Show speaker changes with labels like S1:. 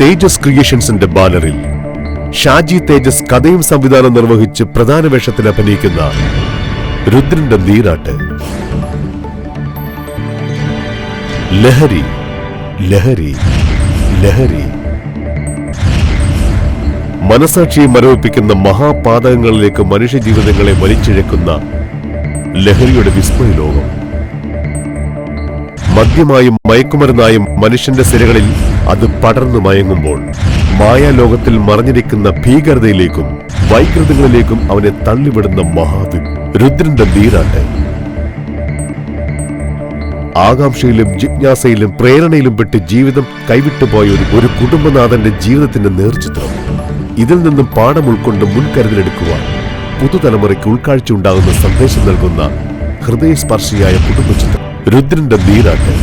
S1: തേജസ് ക്രിയേഷൻസിന്റെ ബാനറിൽ ഷാജി തേജസ് കഥയും സംവിധാനം നിർവഹിച്ച് പ്രധാന വേഷത്തിൽ അഭിനയിക്കുന്ന രുദ്രന്റെ നീരാട്ട്. ലഹരി ലഹരി ലഹരി. മനസാക്ഷിയെ മരവിപ്പിക്കുന്ന മഹാപാതകങ്ങളിലേക്ക് മനുഷ്യജീവിതങ്ങളെ വലിച്ചിഴക്കുന്ന ലഹരിയുടെ വിസ്മയ ലോകം. മദ്യമായും മയക്കുമരുന്നായും മനുഷ്യന്റെ സിരകളിൽ അത് പടർന്നു മയങ്ങുമ്പോൾ മായാലോകത്തിൽ മറഞ്ഞിരിക്കുന്ന ഭീകരതയിലേക്കും വൈകൃതങ്ങളിലേക്കും അവനെ തള്ളിവിടുന്ന മഹാവിൻ രുദ്രന്റെ നീരാട്ട് ആകാംക്ഷയിലും ജിജ്ഞാസയിലും പ്രേരണയിലും പെട്ട് ജീവിതം കൈവിട്ടുപോയ ഒരു ഒരു കുടുംബനാഥന്റെ ജീവിതത്തിന്റെ നേർചിത്രം. ഇതിൽ നിന്നും പാഠം ഉൾക്കൊണ്ട് മുൻകരുതലെടുക്കുവാൻ പുതുതലമുറയ്ക്ക് ഉൾക്കാഴ്ച ഉണ്ടാകുന്ന സന്ദേശം നൽകുന്ന ഹൃദയസ്പർശിയായ കുടുംബചിത്രം രുദ്രന്റെ നീരാട്ട്